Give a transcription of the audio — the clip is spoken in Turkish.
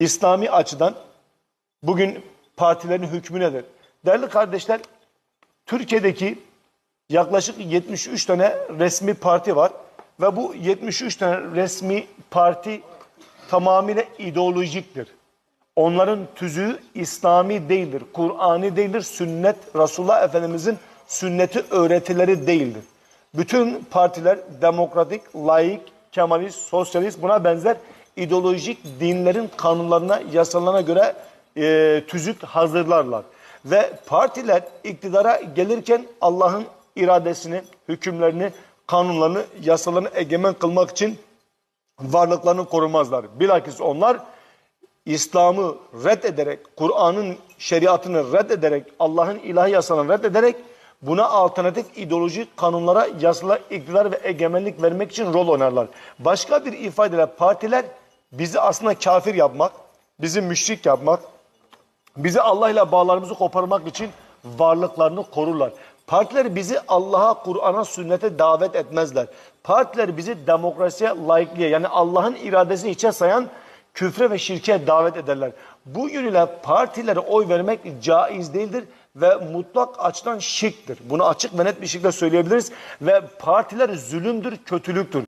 İslami açıdan bugün partilerin hükmü nedir? Değerli kardeşler, Türkiye'deki yaklaşık 73 tane resmi parti var ve bu 73 tane resmi parti tamamıyla ideolojiktir. Onların tüzüğü İslami değildir, Kur'ani değildir, sünnet, Resulullah Efendimizin sünneti öğretileri değildir. Bütün partiler demokratik, laik, kemalist, sosyalist buna benzer ideolojik dinlerin kanunlarına, yasalarına göre e, tüzük hazırlarlar. Ve partiler iktidara gelirken Allah'ın iradesini, hükümlerini, kanunlarını, yasalarını egemen kılmak için varlıklarını korumazlar. Bilakis onlar İslam'ı reddederek, Kur'an'ın şeriatını reddederek, Allah'ın ilahi yasalarını reddederek buna alternatif ideolojik kanunlara, yasalara iktidar ve egemenlik vermek için rol oynarlar. Başka bir ifadeyle partiler bizi aslında kafir yapmak, bizi müşrik yapmak, bizi Allah ile bağlarımızı koparmak için varlıklarını korurlar. Partiler bizi Allah'a, Kur'an'a, sünnete davet etmezler. Partiler bizi demokrasiye, laikliğe yani Allah'ın iradesini içe sayan küfre ve şirke davet ederler. Bu yönüyle partilere oy vermek caiz değildir ve mutlak açıdan şirktir. Bunu açık ve net bir şekilde söyleyebiliriz ve partiler zulümdür, kötülüktür.